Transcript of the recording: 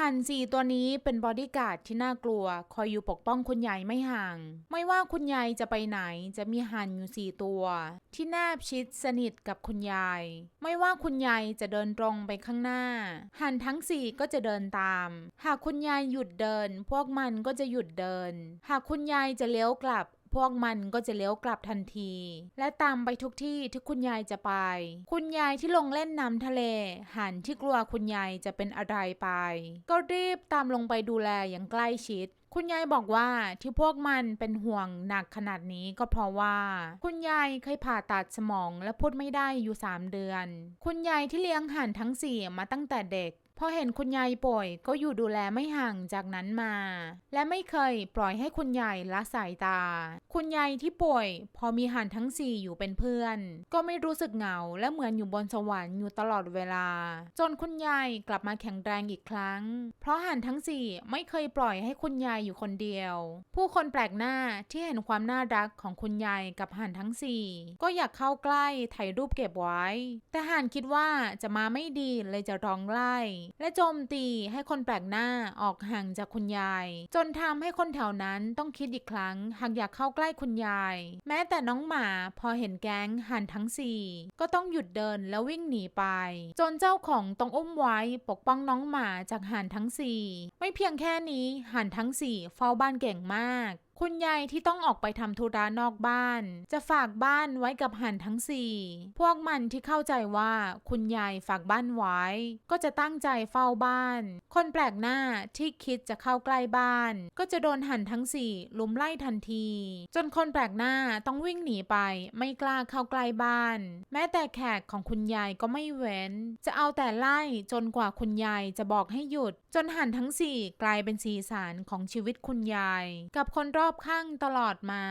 หันสี่ตัวนี้เป็นบอดี้การ์ดที่น่ากลัว คอยอยู่ปกป้องคุณยายไม่ห่าง ไม่ว่าคุณยายจะไปไหนจะมีหันอยู่สี่ตัว ที่แนบชิดสนิทกับคุณยาย ไม่ว่าคุณยายจะเดินตรงไปข้างหน้า หันทั้งสี่ก็จะเดินตาม หากคุณยายหยุดเดิน พวกมันก็จะหยุดเดิน หากคุณยายจะเลี้ยวกลับ พวกมันก็จะเลี้ยวกลับทันที และตามไปทุกที่ที่คุณยายจะไป คุณยายที่ลงเล่นน้ำทะเล หันที่กลัวคุณยายจะเป็นอะไรไป ก็รีบตามลงไปดูแลอย่างใกล้ชิดคุณยายบอกว่าที่พวกมันเป็นห่วงหนักขนาดนี้ก็เพราะว่า คุณยายเคยผ่าตัดสมองและพูดไม่ได้อยู่ 3 เดือน คุณยายที่เลี้ยงห่านทั้งสี่มาตั้งแต่เด็กพอเห็นคุณยายป่วยก็อยู่ดูแลไม่ห่างจากนั้นมา และไม่เคยปล่อยให้คุณยายละสายตา คุณยายที่ป่วย พอมีห่านทั้งสี่อยู่เป็นเพื่อน ก็ไม่รู้สึกเหงาและเหมือนอยู่บนสวรรค์อยู่ตลอดเวลา จนคุณยายกลับมาแข็งแรงอีกครั้ง เพราะห่านทั้งสี่ไม่เคยปล่อยให้คุณยายอยู่คนเดียว ผู้คนแปลกหน้าที่เห็นความน่ารักของคุณยายกับห่านทั้งสี่ก็อยากเข้าใกล้ถ่ายรูปเก็บไว้ แต่ห่านคิดว่าจะมาไม่ดีเลยจะร้องไล่และโจมตีให้คนแปลกหน้าออกห่างจากคุณยาย จนทำให้คนแถวนั้นต้องคิดอีกครั้ง หากอยากเข้าใกล้คุณยาย แม้แต่น้องหมาพอเห็นแก๊งห่านทั้งสี่ก็ต้องหยุดเดินแล้ววิ่งหนีไป จนเจ้าของต้องอุ้มไว้ปกป้องน้องหมาจากห่านทั้งสี่ไม่เพียงแค่นี้ห่านทั้งสี่เฝ้าบ้านเก่งมาก คุณยายที่ต้องออกไปทำธุระนอกบ้าน จะฝากบ้านไว้กับหันทั้งสี่พวกมันที่เข้าใจว่าคุณยายฝากบ้านไว้ ก็จะตั้งใจเฝ้าบ้าน คนแปลกหน้าที่คิดจะเข้าใกล้บ้าน ก็จะโดนหันทั้งสี่ลุมไล่ทันที จนคนแปลกหน้าต้องวิ่งหนีไป ไม่กล้าเข้าใกล้บ้าน แม้แต่แขกของคุณยายก็ไม่เว้น จะเอาแต่ไล่จนกว่าคุณยายจะบอกให้หยุด จนหันทั้งสี่กลายเป็นสีสันของชีวิตคุณยาย กับคนรอบข้างตลอดมา